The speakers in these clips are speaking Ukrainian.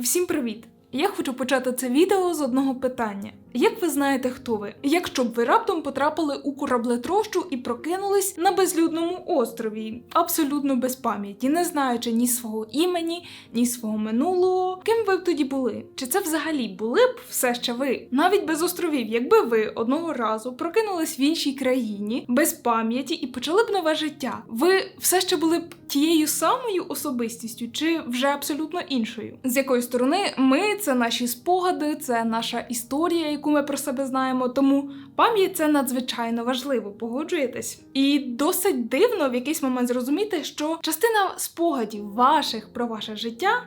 Всім привіт! Я хочу почати це відео з одного питання. Як ви знаєте, хто ви? Якщо б ви раптом потрапили у кораблетрощу і прокинулись на безлюдному острові, абсолютно без пам'яті, не знаючи ні свого імені, ні свого минулого, ким ви б тоді були? Чи це взагалі були б все ще ви? Навіть без островів, якби ви одного разу прокинулись в іншій країні, без пам'яті і почали б нове життя, ви все ще були б тією самою особистістю, чи вже абсолютно іншою? З якої сторони ми це наші спогади, це наша історія, яку ми про себе знаємо. Тому пам'ять це надзвичайно важливо, погоджуєтесь? І досить дивно в якийсь момент зрозуміти, що частина спогадів ваших про ваше життя.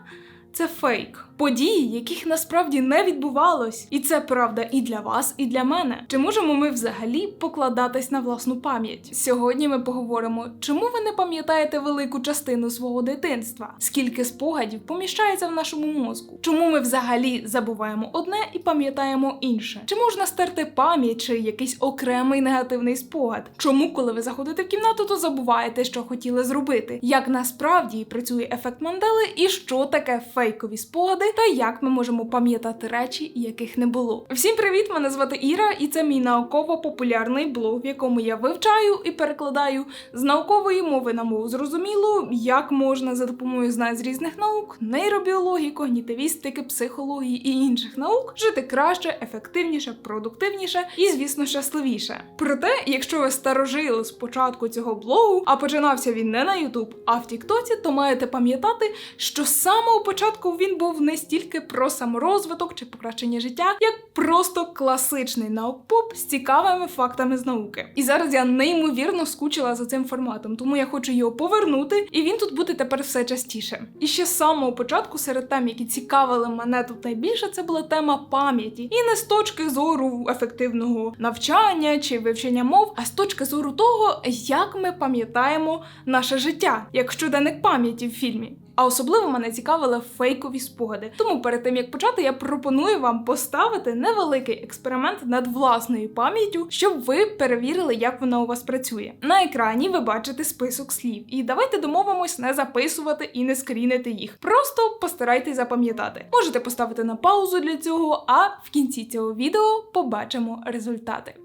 Це фейк, події, яких насправді не відбувалось, і це правда і для вас, і для мене. Чи можемо ми взагалі покладатись на власну пам'ять? Сьогодні ми поговоримо, чому ви не пам'ятаєте велику частину свого дитинства, скільки спогадів поміщається в нашому мозку, чому ми взагалі забуваємо одне і пам'ятаємо інше? Чи можна стерти пам'ять чи якийсь окремий негативний спогад? Чому, коли ви заходите в кімнату, то забуваєте, що хотіли зробити? Як насправді працює ефект Мандели і що таке фейкові спогади, та як ми можемо пам'ятати речі, яких не було? Всім привіт! Мене звати Іра, і це мій науково-популярний блог, в якому я вивчаю і перекладаю з наукової мови на мову зрозумілу, як можна за допомогою знань з різних наук, нейробіології, когнітивістики, психології і інших наук жити краще, ефективніше, продуктивніше і, звісно, щасливіше. Проте, якщо ви старожили з початку цього блогу, а починався він не на Ютуб, а в Тіктоці, то маєте пам'ятати, що з самого початку він був не стільки про саморозвиток чи покращення життя, як просто класичний наукпоп з цікавими фактами з науки. І зараз я неймовірно скучила за цим форматом, тому я хочу його повернути, і він тут буде тепер все частіше. І ще з самого початку, серед тем, які цікавили мене тут найбільше, це була тема пам'яті, і не з точки зору ефективного навчання чи вивчення мов, а з точки зору того, як ми пам'ятаємо наше життя, як щоденник пам'яті в фільмі. А особливо мене цікавили фейкові спогади. Тому перед тим як почати, я пропоную вам поставити невеликий експеримент над власною пам'яттю, щоб ви перевірили, як вона у вас працює. На екрані ви бачите список слів, і давайте домовимось не записувати і не скрінити їх. Просто постарайтесь запам'ятати. Можете поставити на паузу для цього, а в кінці цього відео побачимо результати.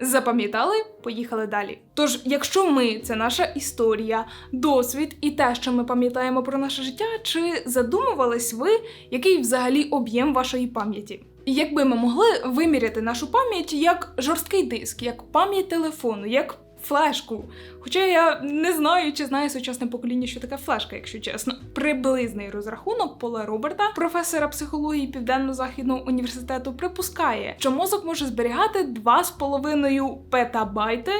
Запам'ятали? Поїхали далі. Тож, якщо ми це наша історія, досвід і те, що ми пам'ятаємо про наше життя, чи задумувались ви, який взагалі об'єм вашої пам'яті? Якби ми могли виміряти нашу пам'ять як жорсткий диск, як пам'ять телефону, як флешку. Хоча я не знаю, чи знає сучасне покоління, що таке флешка, якщо чесно. Приблизний розрахунок Пола Роберта, професора психології Південно-Західного університету, припускає, що мозок може зберігати 2,5 петабайти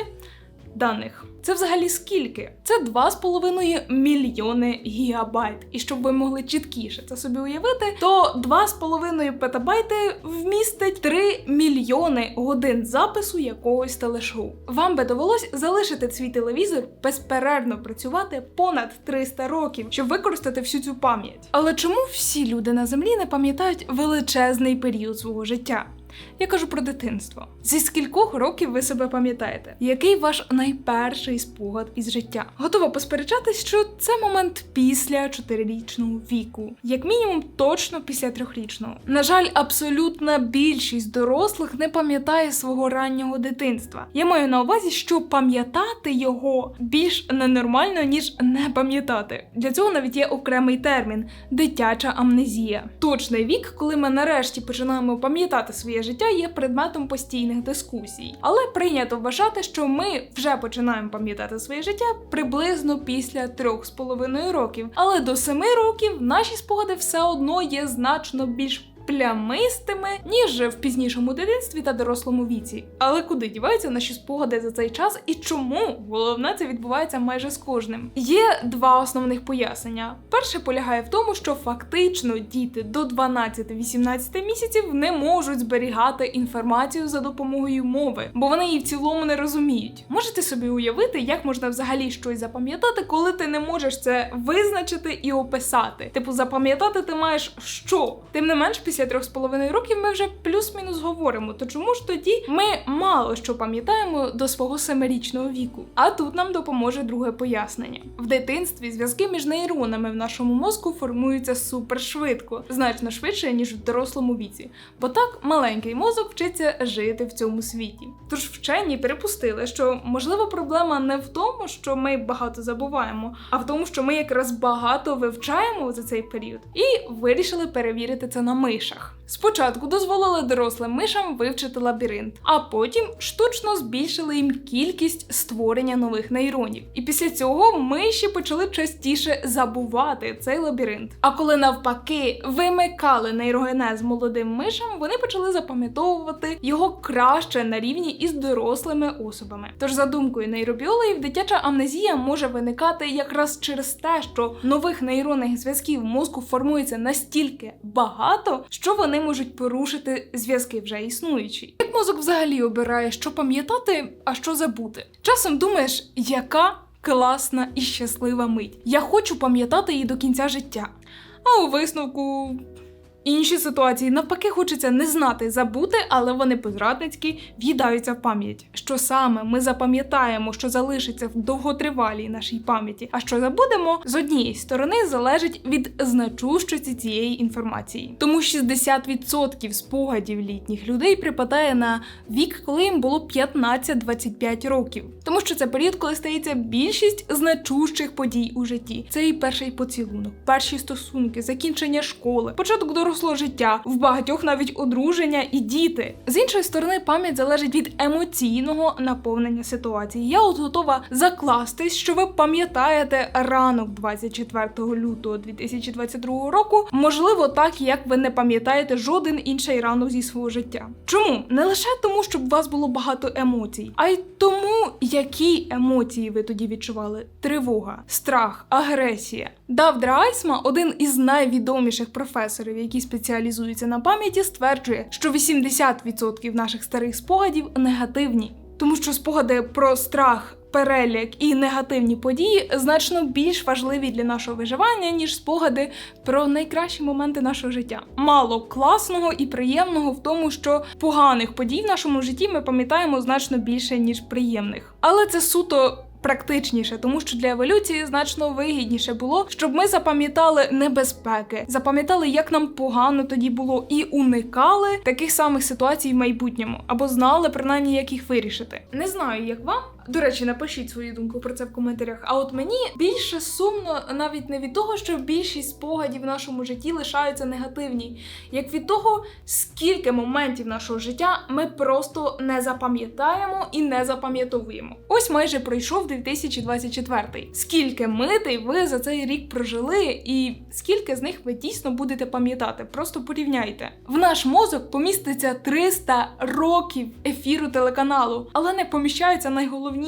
даних. Це взагалі скільки? Це 2,5 мільйони гігабайт. І щоб ви могли чіткіше це собі уявити, то 2,5 петабайти вмістить 3 мільйони годин запису якогось телешоу. Вам би довелось залишити свій телевізор безперервно працювати понад 300 років, щоб використати всю цю пам'ять. Але чому всі люди на землі не пам'ятають величезний період свого життя? Я кажу про дитинство. Зі скількох років ви себе пам'ятаєте? Який ваш найперший спогад із життя? Готова посперечатись, що це момент після чотирирічного віку, як мінімум, точно після трьохрічного. На жаль, абсолютна більшість дорослих не пам'ятає свого раннього дитинства. Я маю на увазі, що пам'ятати його більш ненормально, ніж не пам'ятати. Для цього навіть є окремий термін дитяча амнезія. Точний вік, коли ми нарешті починаємо пам'ятати своє життя є предметом постійних дискусій, але прийнято вважати, що ми вже починаємо пам'ятати своє життя приблизно після трьох з половиною років. Але до семи років наші спогади все одно є значно більш плямистими, ніж в пізнішому дитинстві та дорослому віці. Але куди діваються наші спогади за цей час і чому? Головне, це відбувається майже з кожним. Є два основних пояснення. Перше полягає в тому, що фактично діти до 12-18 місяців не можуть зберігати інформацію за допомогою мови, бо вони її в цілому не розуміють. Можете собі уявити, як можна взагалі щось запам'ятати, коли ти не можеш це визначити і описати. Типу, запам'ятати ти маєш що? Тим не менш, після трьох з половиною років ми вже плюс-мінус говоримо. То чому ж тоді ми мало що пам'ятаємо до свого семирічного віку? А тут нам допоможе друге пояснення. В дитинстві зв'язки між нейронами в нашому мозку формуються супершвидко, значно швидше ніж в дорослому віці. Бо так маленький мозок вчиться жити в цьому світі. Тож вчені припустили, що можливо проблема не в тому, що ми багато забуваємо, а в тому, що ми якраз багато вивчаємо за цей період, і вирішили перевірити це на мишах. Спочатку дозволили дорослим мишам вивчити лабіринт, а потім штучно збільшили їм кількість створення нових нейронів. І після цього миші почали частіше забувати цей лабіринт. А коли навпаки вимикали нейрогенез молодим мишам, вони почали запам'ятовувати його краще на рівні із дорослими особами. Тож, за думкою нейробіологів, дитяча амнезія може виникати якраз через те, що нових нейронних зв'язків мозку формується настільки багато, що вони можуть порушити зв'язки вже існуючі. Як мозок взагалі обирає, що пам'ятати, а що забути? Часом думаєш, яка класна і щаслива мить. Я хочу пам'ятати її до кінця життя. А у висновку. Інші ситуації навпаки хочеться не знати, забути, але вони позрадницьки в'їдаються в пам'ять. Що саме ми запам'ятаємо, що залишиться в довготривалій нашій пам'яті, а що забудемо з однієї сторони залежить від значущості цієї інформації. Тому 60% спогадів літніх людей припадає на вік, коли їм було 15-25 років, тому що це період, коли стається більшість значущих подій у житті. Це і перший поцілунок, перші стосунки, закінчення школи, початок дорослого життя, в багатьох навіть одруження і діти. З іншої сторони, пам'ять залежить від емоційного наповнення ситуації. Я от готова закластись, що ви пам'ятаєте ранок 24 лютого 2022 року, можливо, так як ви не пам'ятаєте жоден інший ранок зі свого життя. Чому? Не лише тому, щоб у вас було багато емоцій, а й тому, які емоції ви тоді відчували: тривога, страх, агресія. Дав Драйсма, один із найвідоміших професорів, який спеціалізується на пам'яті, стверджує, що 80% наших старих спогадів негативні, тому що спогади про страх. Переляк і негативні події значно більш важливі для нашого виживання, ніж спогади про найкращі моменти нашого життя. Мало класного і приємного в тому, що поганих подій в нашому житті ми пам'ятаємо значно більше, ніж приємних. Але це суто практичніше, тому що для еволюції значно вигідніше було, щоб ми запам'ятали небезпеки, запам'ятали, як нам погано тоді було, і уникали таких самих ситуацій в майбутньому, або знали принаймні, як їх вирішити. Не знаю, як вам. До речі, напишіть свою думку про це в коментарях. А от мені більше сумно навіть не від того, що більшість спогадів в нашому житті лишаються негативні, як від того, скільки моментів нашого життя ми просто не запам'ятаємо і не запам'ятовуємо. Ось майже пройшов 2024. Скільки митей ви за цей рік прожили, і скільки з них ви дійсно будете пам'ятати? Просто порівняйте. В наш мозок поміститься 300 років ефіру телеканалу, але не поміщаються найголовніше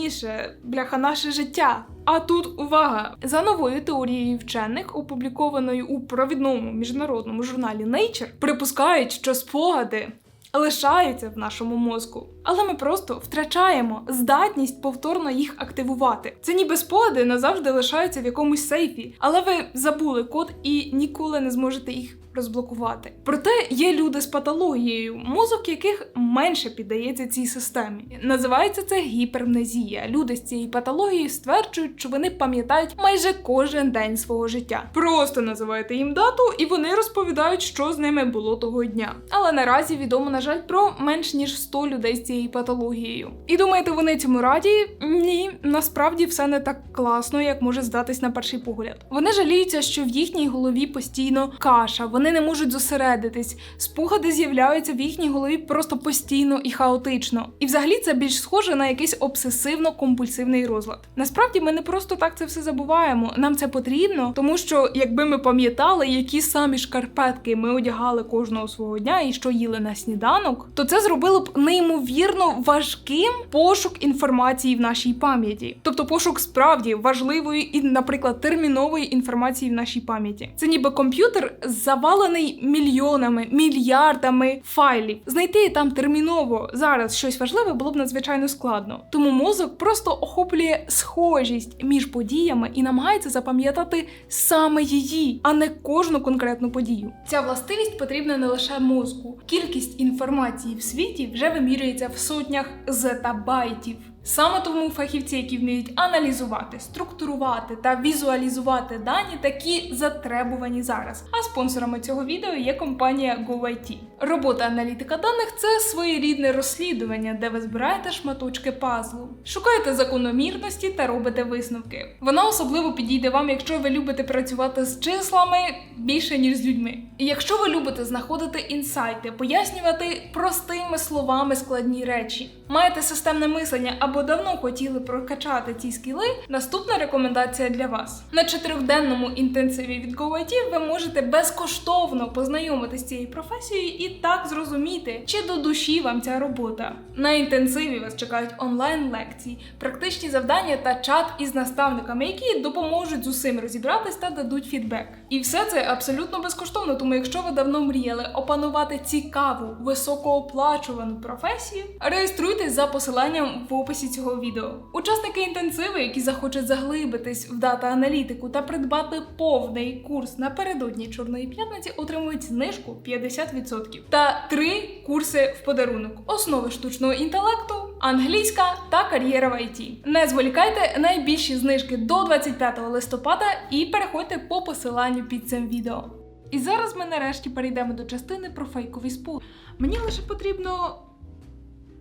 бляха наше життя. А тут увага! За новою теорією вчених, опублікованою у провідному міжнародному журналі Nature, припускають, що спогади лишаються в нашому мозку, але ми просто втрачаємо здатність повторно їх активувати. Це ніби спогади назавжди лишаються в якомусь сейфі, але ви забули код і ніколи не зможете їх розблокувати. Проте є люди з патологією, мозок яких менше піддається цій системі. Називається це гіпермнезія. Люди з цією патологією стверджують, що вони пам'ятають майже кожен день свого життя. Просто називаєте їм дату, і вони розповідають, що з ними було того дня. Але наразі відомо, на жаль, про менш ніж 100 людей з цією патологією. І думаєте, вони цьому раді? Ні, насправді все не так класно, як може здатись на перший погляд. Вони жаліються, що в їхній голові постійно каша. Вони не можуть зосередитись. Спогади з'являються в їхній голові просто постійно і хаотично. І взагалі це більш схоже на якийсь обсесивно-компульсивний розлад. Насправді ми не просто так це все забуваємо. Нам це потрібно, тому що якби ми пам'ятали, які самі шкарпетки ми одягали кожного свого дня і що їли на сніданок, то це зробило б неймовірно важким пошук інформації в нашій пам'яті. Тобто пошук справді важливої і, наприклад, термінової інформації в нашій пам'яті. Це ніби комп'ютер завалить завалений мільйонами, мільярдами файлів. Знайти там терміново зараз щось важливе було б надзвичайно складно. Тому мозок просто охоплює схожість між подіями і намагається запам'ятати саме її, а не кожну конкретну подію. Ця властивість потрібна не лише мозку. Кількість інформації в світі вже вимірюється в сотнях зетабайтів. Саме тому фахівці, які вміють аналізувати, структурувати та візуалізувати дані, такі затребувані зараз. А спонсорами цього відео є компанія GoIT. Робота аналітика даних це своєрідне розслідування, де ви збираєте шматочки пазлу, шукаєте закономірності та робите висновки. Вона особливо підійде вам, якщо ви любите працювати з числами більше ніж з людьми. І якщо ви любите знаходити інсайти, пояснювати простими словами складні речі, маєте системне мислення або давно хотіли прокачати ці скіли, наступна рекомендація для вас. На чотирьохденному інтенсиві від GoIT ви можете безкоштовно познайомитися з цією професією і так зрозуміти, чи до душі вам ця робота. На інтенсиві вас чекають онлайн-лекції, практичні завдання та чат із наставниками, які допоможуть з усім розібратись та дадуть фідбек. І все це абсолютно безкоштовно, тому якщо ви давно мріяли опанувати цікаву, високооплачувану професію, реєструйтесь за посиланням в описі цього відео. Учасники інтенсиву, які захочуть заглибитись в дата-аналітику та придбати повний курс напередодні Чорної п'ятниці, отримують знижку 50% та три курси в подарунок: основи штучного інтелекту, англійська та кар'єра в IT. Не зволікайте найбільші знижки до 25 листопада і переходьте по посиланню під цим відео. І зараз ми нарешті перейдемо до частини про фейкові спогади. Мені лише потрібно.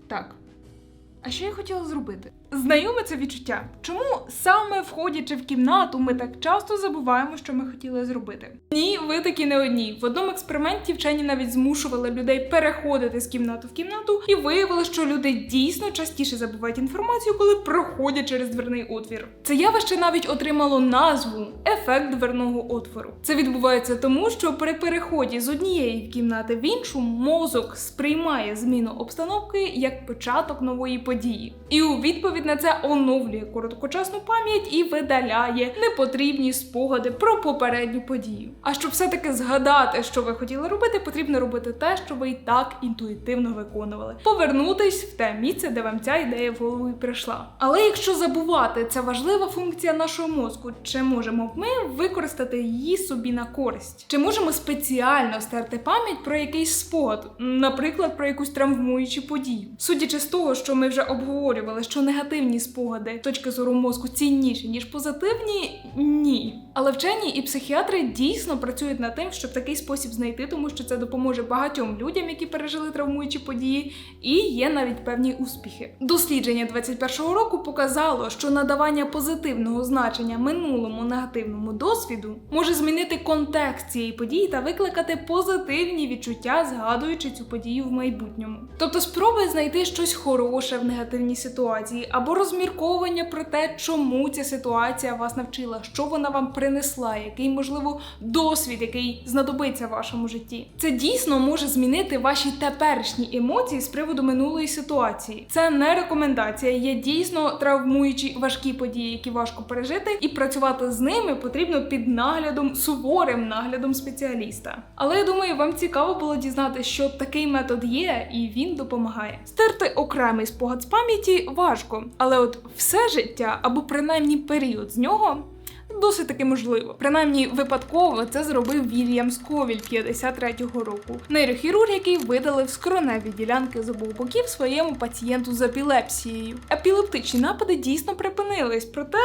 Так. А що я хотіла зробити? Знайоме це відчуття. Чому саме входячи в кімнату, ми так часто забуваємо, що ми хотіли зробити? Ні, ви такі не одні. В одному експерименті вчені навіть змушували людей переходити з кімнати в кімнату, і виявили, що люди дійсно частіше забувають інформацію, коли проходять через дверний отвір. Це явище навіть отримало назву ефект дверного отвору. Це відбувається тому, що при переході з однієї кімнати в іншу мозок сприймає зміну обстановки як початок нової події. І у відповідь на це оновлює короткочасну пам'ять і видаляє непотрібні спогади про попередню подію. А щоб все-таки згадати, що ви хотіли робити, потрібно робити те, що ви і так інтуїтивно виконували. Повернутись в те місце, де вам ця ідея в голову і прийшла. Але якщо забувати, це важлива функція нашого мозку, чи можемо ми використати її собі на користь? Чи можемо спеціально стерти пам'ять про якийсь спогад, наприклад, про якусь травмуючу подію? Судячи з того, що ми вже обговорювали, що негативні спогади точки зору мозку цінніші, ніж позитивні, ні. Але вчені і психіатри дійсно працюють над тим, щоб такий спосіб знайти, тому що це допоможе багатьом людям, які пережили травмуючі події, і є навіть певні успіхи. Дослідження 21-го року показало, що надавання позитивного значення минулому негативному досвіду може змінити контекст цієї події та викликати позитивні відчуття, згадуючи цю подію в майбутньому. Тобто спробуй знайти щось хороше в негативній ситуації або розмірковування про те, чому ця ситуація вас навчила, що вона вам принесла, який можливо досвід, який знадобиться в вашому житті. Це дійсно може змінити ваші теперішні емоції з приводу минулої ситуації. Це не рекомендація, є дійсно травмуючі важкі події, які важко пережити, і працювати з ними потрібно під наглядом, суворим наглядом спеціаліста. Але я думаю, вам цікаво було дізнати, що такий метод є, і він допомагає. Стерти окремий спогад з пам'яті важко, але от все життя або принаймні період з нього. Досить таки можливо. Принаймні випадково це зробив Вільям Сковіль 53-го року. Нейрохірург, який видалив скроневі ділянки з обох боків своєму пацієнту з епілепсією. Епілептичні напади дійсно припинились, проте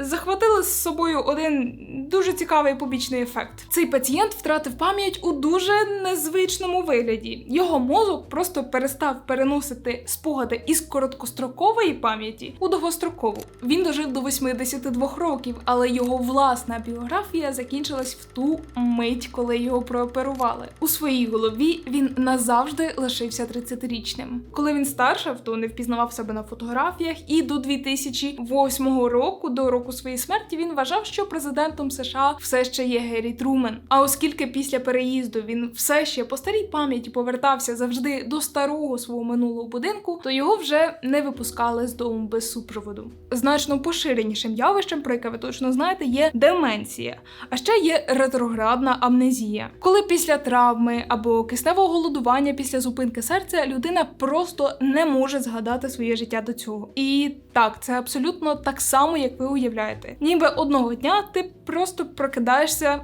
захватили з собою один дуже цікавий побічний ефект. Цей пацієнт втратив пам'ять у дуже незвичному вигляді. Його мозок просто перестав переносити спогади із короткострокової пам'яті у довгострокову. Він дожив до 82 років, але його власна біографія закінчилась в ту мить, коли його прооперували. У своїй голові він назавжди лишився 30-річним. Коли він старшав, то не впізнавав себе на фотографіях, і до 2008 року, до року року своєї смерті він вважав, що президентом США все ще є Геррі Трумен. А оскільки після переїзду він все ще по старій пам'яті повертався завжди до старого свого минулого будинку, то його вже не випускали з дому без супроводу. Значно поширенішим явищем, про яке ви точно знаєте, є деменція, а ще є ретроградна амнезія, коли після травми або кисневого голодування після зупинки серця людина просто не може згадати своє життя до цього. І так, це абсолютно так само, як ви уявляєте. Ніби одного дня ти просто прокидаєшся.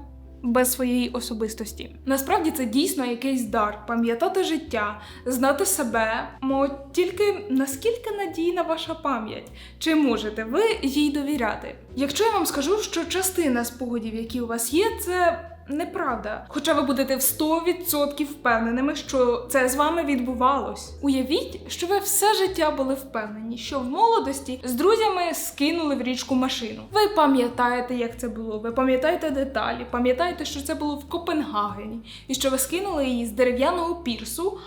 Без своєї особистості насправді це дійсно якийсь дар пам'ятати життя, знати себе. Мо тільки наскільки надійна ваша пам'ять, чи можете ви їй довіряти? Якщо я вам скажу, що частина спогадів, які у вас є, це неправда. Хоча ви будете в 100% впевненими, що це з вами відбувалось. Уявіть, що ви все життя були впевнені, що в молодості з друзями скинули в річку машину. Ви пам'ятаєте, як це було, ви пам'ятаєте деталі, пам'ятаєте, що це було в Копенгагені, і що ви скинули її з дерев'яного пірсу.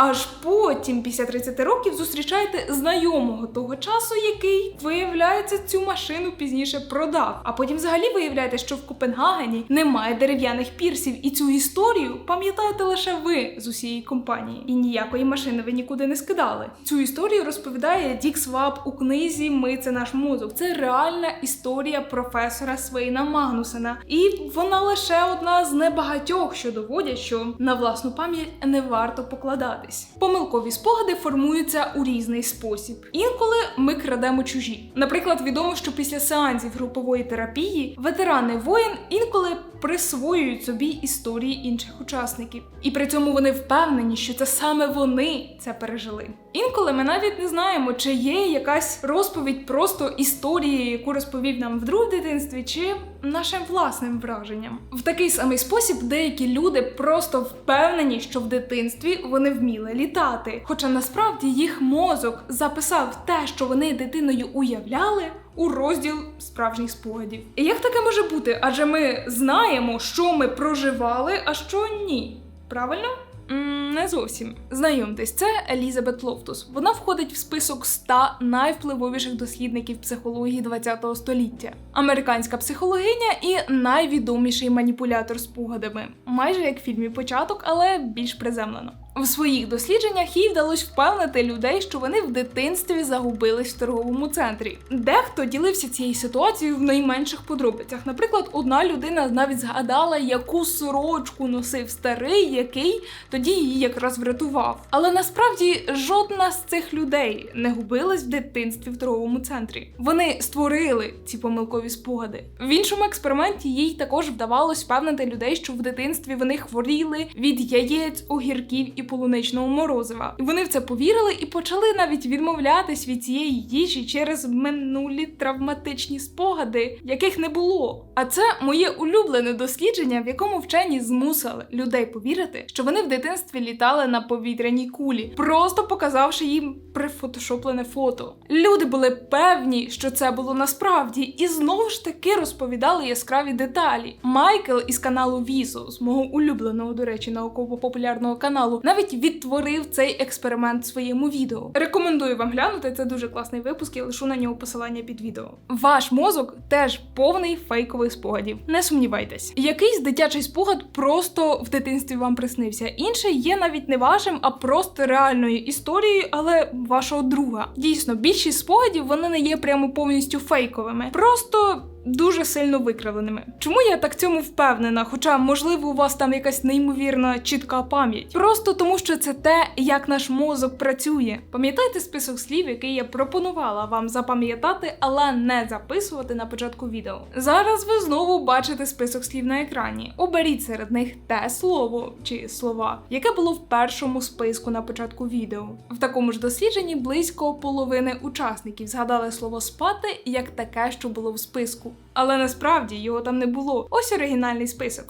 Аж потім, після 30 років, зустрічаєте знайомого того часу, який, виявляється, цю машину пізніше продав. А потім взагалі виявляєте, що в Копенгагені немає дерев'яних пірсів, і цю історію пам'ятаєте лише ви з усієї компанії. І ніякої машини ви нікуди не скидали. Цю історію розповідає Дік Сваб у книзі Ми це наш мозок. Це реальна історія професора Свейна Магнусена. І вона лише одна з небагатьох, що доводять, що на власну пам'ять не варто покладати. Помилкові спогади формуються у різний спосіб. Інколи ми крадемо чужі. Наприклад, відомо, що після сеансів групової терапії ветерани воїн інколи присвоюють собі історії інших учасників, і при цьому вони впевнені, що це саме вони це пережили. Інколи ми навіть не знаємо, чи є якась розповідь просто історії, яку розповів нам вдруг в дитинстві, чи нашим власним враженням. В такий самий спосіб деякі люди просто впевнені, що в дитинстві вони вміли літати. Хоча насправді їх мозок записав те, що вони дитиною уявляли. У розділ справжніх спогадів. І як таке може бути? Адже ми знаємо, що ми проживали, а що ні. Правильно? М, Не зовсім. Знайомтесь, це Елізабет Лофтус. Вона входить в список 100 найвпливовіших дослідників психології ХХ століття. Американська психологиня і найвідоміший маніпулятор спогадами. Майже як в фільмі початок, але більш приземлено. В своїх дослідженнях їй вдалося впевнити людей, що вони в дитинстві загубились в торговому центрі. Дехто ділився цією ситуацією в найменших подробицях. Наприклад, одна людина навіть згадала, яку сорочку носив старий, який тоді її якраз врятував. Але насправді жодна з цих людей не губилась в дитинстві в торговому центрі. Вони створили ці помилкові спогади. В іншому експерименті їй також вдавалось впевнити людей, що в дитинстві вони хворіли від яєць, огірків і полуничного морозива. І вони в це повірили і почали навіть відмовлятись від цієї їжі через минулі травматичні спогади, яких не було. А це моє улюблене дослідження, в якому вчені змусили людей повірити, що вони в дитинстві літали на повітряній кулі, просто показавши їм прифотошоплене фото. Люди були певні, що це було насправді, і знову ж таки розповідали яскраві деталі. Майкл із каналу Візо, з мого улюбленого, до речі, науково-популярного каналу, навіть відтворив цей експеримент в своєму відео. Рекомендую вам глянути, це дуже класний випуск, я лишу на нього посилання під відео. Ваш мозок теж повний фейкових спогадів. Не сумнівайтесь. Якийсь дитячий спогад просто в дитинстві вам приснився. Інший є навіть не вашим, а просто реальною історією, але вашого друга. Дійсно, більшість спогадів вони не є прямо повністю фейковими. Просто дуже сильно викривленими. Чому я так цьому впевнена? Хоча, можливо, у вас там якась неймовірна чітка пам'ять. Просто тому, що це те, як наш мозок працює. Пам'ятайте список слів, який я пропонувала вам запам'ятати, але не записувати на початку відео. Зараз ви знову бачите список слів на екрані. Оберіть серед них те слово чи слова, яке було в першому списку на початку відео. В такому ж дослідженні близько половини учасників згадали слово спати як таке, що було в списку. Але насправді його там не було. Ось оригінальний список.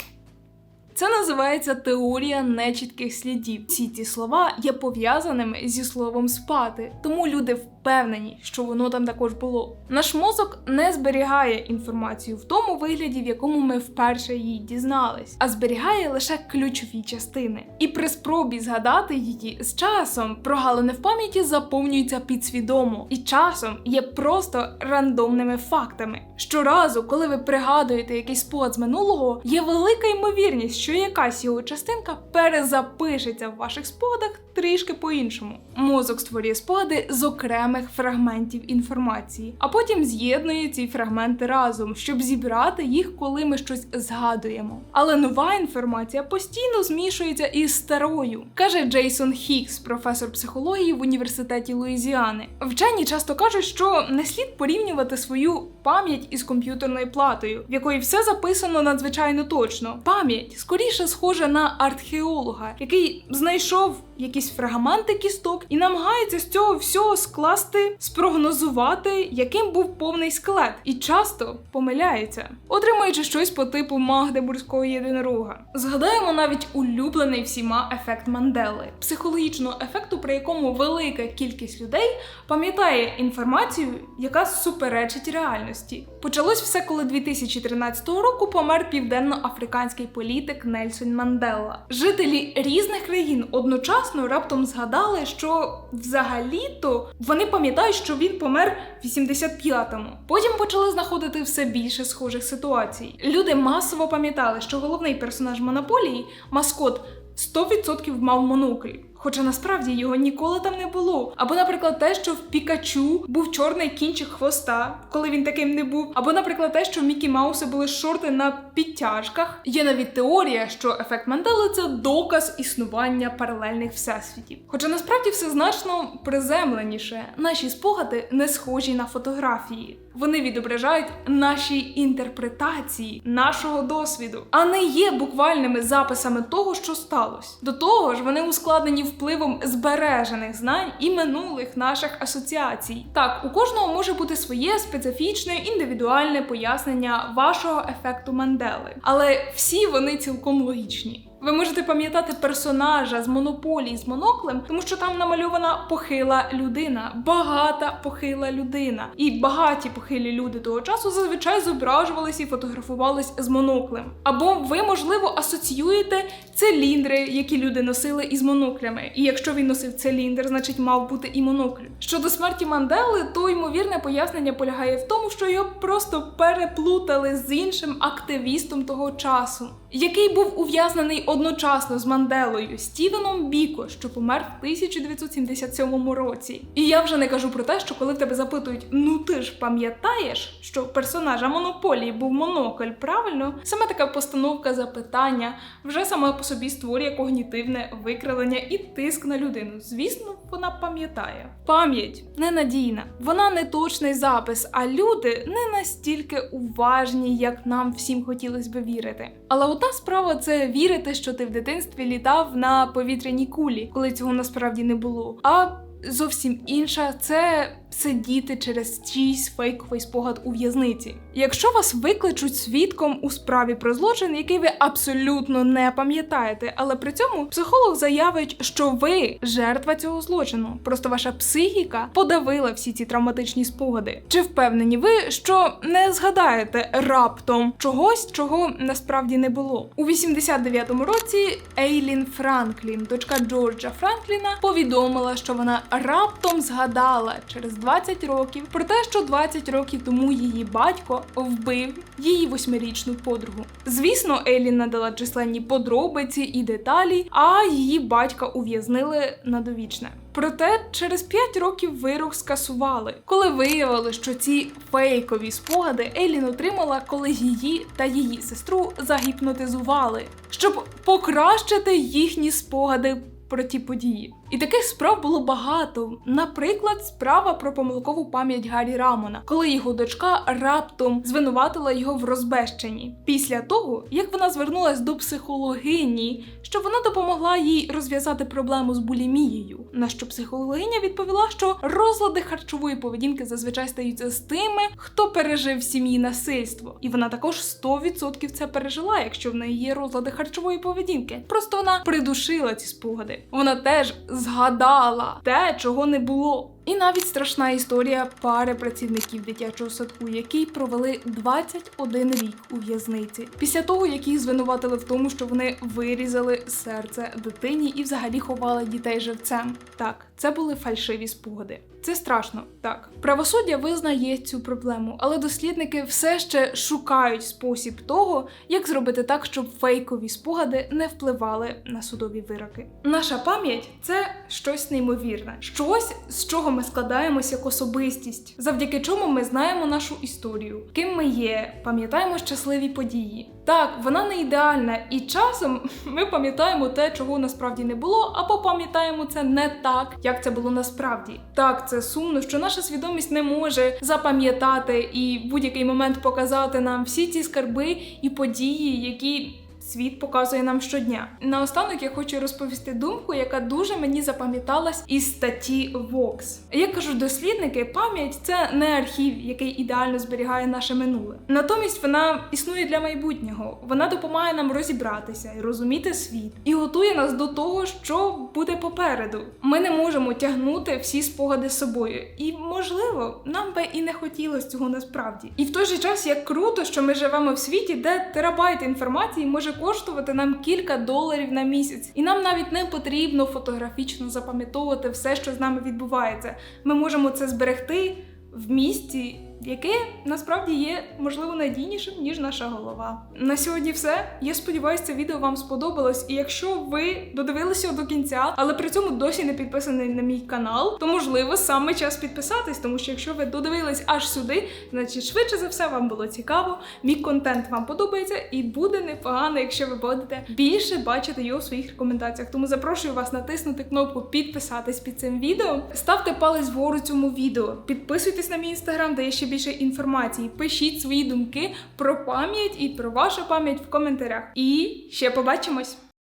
Це називається теорія нечітких слідів. Всі ці слова є пов'язаними зі словом спати, тому люди впевнені, що воно там також було. Наш мозок не зберігає інформацію в тому вигляді, в якому ми вперше її дізнались, а зберігає лише ключові частини. І при спробі згадати її з часом прогалини в пам'яті заповнюються підсвідомо, і часом є просто рандомними фактами. Щоразу, коли ви пригадуєте якийсь спогад з минулого, є велика ймовірність, що якась його частинка перезапишеться в ваших спогадах трішки по-іншому. Мозок створює спогади з окремих фрагментів інформації, а потім з'єднує ці фрагменти разом, щоб зібрати їх, коли ми щось згадуємо. Але нова інформація постійно змішується із старою, каже Джейсон Хікс, професор психології в університеті Луїзіани. Вчені часто кажуть, що не слід порівнювати свою пам'ять із комп'ютерною платою, в якої все записано надзвичайно точно. Пам'ять скоріше схожа на археолога, який знайшов якісь фрагменти кісток і намагається з цього всього скласти, спрогнозувати, яким був повний скелет, і часто помиляється, отримуючи щось по типу Магдебурзького єдинорога. Згадаємо навіть улюблений всіма ефект Мандели, психологічного ефекту, при якому велика кількість людей пам'ятає інформацію, яка суперечить реальності. Почалось все, коли 2013 року помер південно-африканський політик Нельсон Мандела. Жителі різних країн одночасно раптом згадали, що взагалі-то вони пам'ятають, що він помер в 85-му. Потім почали знаходити все більше схожих ситуацій. Люди масово пам'ятали, що головний персонаж монополії маскот 100% мав монокль. Хоча насправді його ніколи там не було. Або, наприклад, те, що в Пікачу був чорний кінчик хвоста, коли він таким не був. Або, наприклад, те, що в Мікі Мауса були шорти на підтяжках. Є навіть теорія, що ефект Мандели це доказ існування паралельних всесвітів. Хоча насправді все значно приземленіше. Наші спогади не схожі на фотографії. Вони відображають наші інтерпретації нашого досвіду, а не є буквальними записами того, що сталося. До того ж, вони ускладнені впливом збережених знань і минулих наших асоціацій. Так, у кожного може бути своє специфічне індивідуальне пояснення вашого ефекту Мандели, але всі вони цілком логічні. Ви можете пам'ятати персонажа з монополії з моноклем, тому що там намальована похила людина, багата похила людина. І багаті похилі люди того часу зазвичай зображувалися і фотографувались з моноклем. Або ви, можливо, асоціюєте циліндри, які люди носили із моноклями. І якщо він носив циліндр, значить мав бути і монокль. Щодо смерті Мандели, то ймовірне пояснення полягає в тому, що його просто переплутали з іншим активістом того часу, який був ув'язнений одночасно з Манделою Стівеном Біко, що помер в 1977 році. І я вже не кажу про те, що коли в тебе запитують, ну ти ж пам'ятаєш, що персонажа монополії був монокль, правильно? Саме така постановка запитання вже сама по собі створює когнітивне викривлення і тиск на людину. Звісно, вона пам'ятає. Пам'ять ненадійна, вона не точний запис, а люди не настільки уважні, як нам всім хотілося би вірити. Але одна справа це вірити, що ти в дитинстві літав на повітряній кулі, коли цього насправді не було. А зовсім інша це сидіти через чийсь фейковий спогад у в'язниці. Якщо вас викличуть свідком у справі про злочин, який ви абсолютно не пам'ятаєте, але при цьому психолог заявить, що ви жертва цього злочину. Просто ваша психіка подавила всі ці травматичні спогади. Чи впевнені ви, що не згадаєте раптом чогось, чого насправді не було? У 89-му році Ейлін Франклін, дочка Джорджа Франкліна, повідомила, що вона раптом згадала через 20 років про те, що 20 років тому її батько вбив її восьмирічну подругу. Звісно, Ейлін надала численні подробиці і деталі, а її батька ув'язнили на довічне. Проте через 5 років вирок скасували, коли виявили, що ці фейкові спогади Ейлін отримала, коли її та її сестру загіпнотизували, щоб покращити їхні спогади про ті події. І таких справ було багато. Наприклад, справа про помилкову пам'ять Гаррі Рамона, коли його дочка раптом звинуватила його в розбещенні. Після того, як вона звернулась до психологині, щоб вона допомогла їй розв'язати проблему з булімією. На що психологиня відповіла, що розлади харчової поведінки зазвичай стаються з тими, хто пережив в сім'ї насильство. І вона також 100% це пережила, якщо в неї є розлади харчової поведінки. Просто вона придушила ці спогади. Вона теж згадала те, чого не було. І навіть страшна історія пари працівників дитячого садку, які провели 21 рік у в'язниці, після того як їх звинуватили в тому, що вони вирізали серце дитині і взагалі ховали дітей живцем. Так, це були фальшиві спогади. Це страшно, так. Правосуддя визнає цю проблему, але дослідники все ще шукають спосіб того, як зробити так, щоб фейкові спогади не впливали на судові вироки. Наша пам'ять це щось неймовірне, щось, з чого ми складаємось як особистість, завдяки чому ми знаємо нашу історію, ким ми є, пам'ятаємо щасливі події. Так, вона не ідеальна, і часом ми пам'ятаємо те, чого насправді не було, або пам'ятаємо це не так, як це було насправді. Так, це сумно, що наша свідомість не може запам'ятати і в будь-який момент показати нам всі ці скарби і події, які. Світ показує нам щодня. Наостанок я хочу розповісти думку, яка дуже мені запам'яталась із статті Vox. Як кажуть дослідники, пам'ять це не архів, який ідеально зберігає наше минуле. Натомість вона існує для майбутнього. Вона допомагає нам розібратися і розуміти світ і готує нас до того, що буде попереду. Ми не можемо тягнути всі спогади з собою, і можливо, нам би і не хотілося цього насправді. І в той же час як круто, що ми живемо в світі, де терабайт інформації може коштувати нам кілька доларів на місяць, і нам навіть не потрібно фотографічно запам'ятовувати все, що з нами відбувається. Ми можемо це зберегти в місті, яке насправді є можливо надійнішим ніж наша голова. На сьогодні все. Я сподіваюся, це відео вам сподобалось. І якщо ви додивилися до кінця, але при цьому досі не підписаний на мій канал, то можливо саме час підписатись, тому що якщо ви додивились аж сюди, значить швидше за все вам було цікаво. Мій контент вам подобається, і буде непогано, якщо ви будете більше бачити його в своїх рекомендаціях. Тому запрошую вас натиснути кнопку підписатись під цим відео. Ставте палець вгору цьому відео, підписуйтесь на мій інстаграм, де є ще більше інформації. Пишіть свої думки про пам'ять і про вашу пам'ять в коментарях. І ще побачимось!